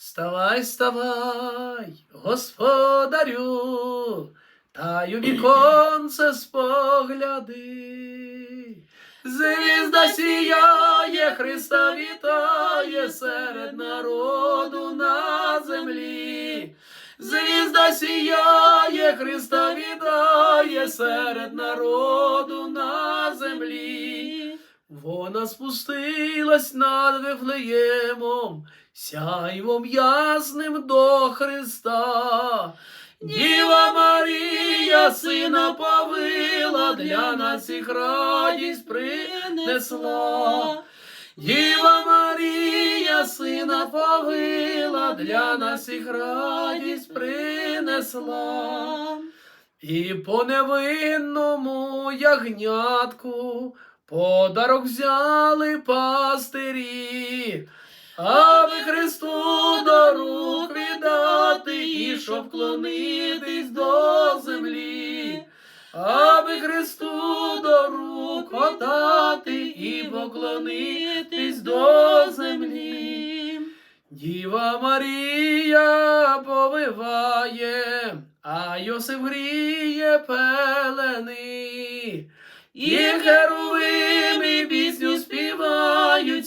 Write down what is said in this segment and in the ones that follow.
Ставай, ставай, господарю, та й у віконце спогляди. Звізда сіяє, Христа вітає серед народу на землі. Звізда сіяє, Христа вітає серед народу на землі. Вона спустилась над Вифлеємом, сяйвом ясним до Христа. Діва Марія сина повила, для нас їх радість принесла. Діва Марія сина повила, для нас їх радість принесла. І по невинному ягнятку подарок взяли пастирі, аби Христу до рук віддати і щоб клонитись до землі, аби Христу до рук отдати і поклонитись до землі. Діва Марія повиває, а Йосип гріє пелени. І пісню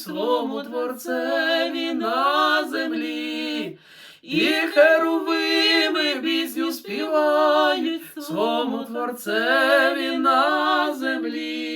співають творцеві на землі. І херувими пісню співають своєму творцеві на землі.